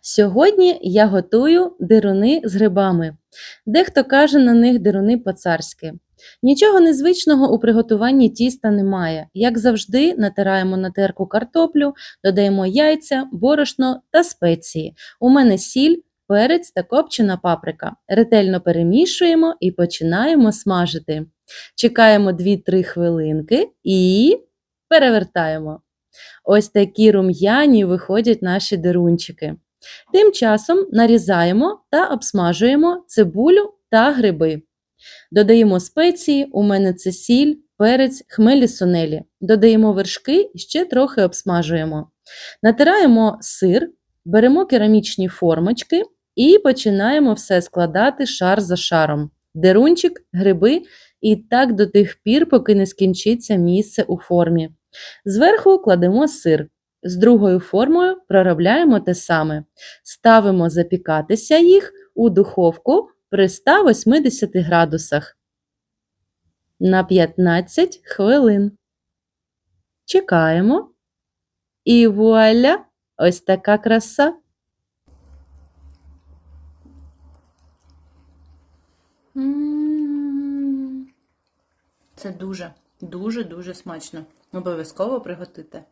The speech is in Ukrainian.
Сьогодні я готую дируни з грибами. Дехто каже на них дируни по-царськи. Нічого незвичного у приготуванні тіста немає. Як завжди, натираємо на терку картоплю, додаємо яйця, борошно та спеції. У мене сіль, перець та копчена паприка. Ретельно перемішуємо і починаємо смажити. Чекаємо 2-3 хвилинки і перевертаємо. Ось такі рум'яні виходять наші дирунчики. Тим часом нарізаємо та обсмажуємо цибулю та гриби. Додаємо спеції, у мене це сіль, перець, хмелі сунелі. Додаємо вершки і ще трохи обсмажуємо. Натираємо сир, беремо керамічні формочки і починаємо все складати шар за шаром. Дерунчик, гриби і так до тих пір, поки не скінчиться місце у формі. Зверху кладемо сир. З другою формою проробляємо те саме. Ставимо запікатися їх у духовку при 180 градусах на 15 хвилин. Чекаємо. І вуаля! Ось така краса. Це дуже, дуже, дуже смачно. Обов'язково приготуйте.